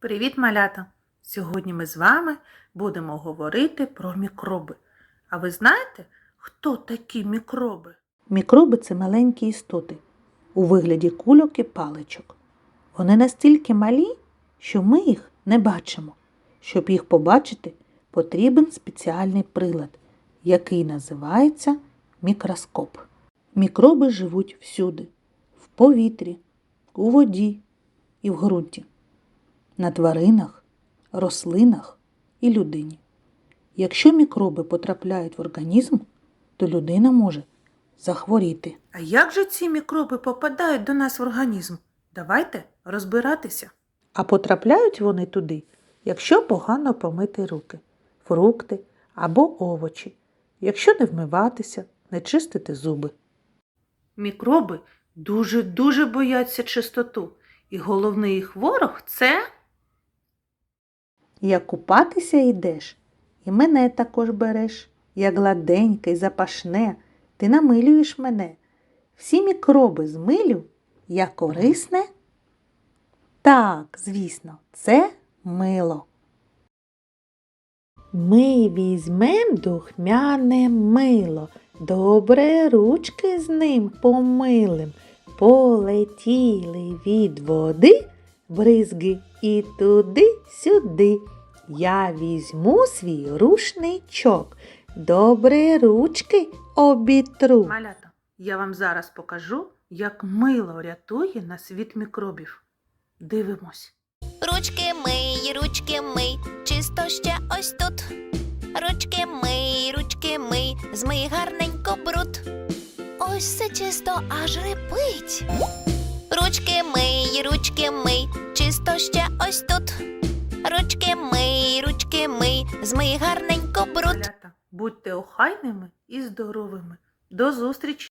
Привіт, малята! Сьогодні ми з вами будемо говорити про мікроби. А ви знаєте, хто такі мікроби? Мікроби це маленькі істоти у вигляді кульок і паличок. Вони настільки малі, що ми їх не бачимо. Щоб їх побачити, потрібен спеціальний прилад, який називається мікроскоп. Мікроби живуть всюди в повітрі, у воді і в ґрунті на тваринах, рослинах і людині. Якщо мікроби потрапляють в організм, то людина може захворіти. А як же ці мікроби попадають до нас в організм? Давайте розбиратися. А потрапляють вони туди, якщо погано помити руки, фрукти або овочі, якщо не вмиватися, не чистити зуби. Мікроби дуже-дуже бояться чистоту, і головний їх ворог це. Як купатися йдеш, і мене також береш, як гладеньке й запашне, ти намилюєш мене. Всі мікроби з милю, я корисне. Так, звісно, це мило. Ми візьмем духмяне мило, добре ручки з ним помилим, полетіли від води бризги і туди-сюди. Я візьму свій рушничок, добре ручки обітру. Малята, я вам зараз покажу, як мило рятує нас від мікробів. Дивимось. Ручки мий, ручки мий, чисто ще ось тут. Ручки мий, ручки мий, змий гарненько бруд. Ось все чисто аж репить. Ось тут. Ручки мий, ручки мий, змий гарненько бруд. Будьте охайними і здоровими. До зустрічі!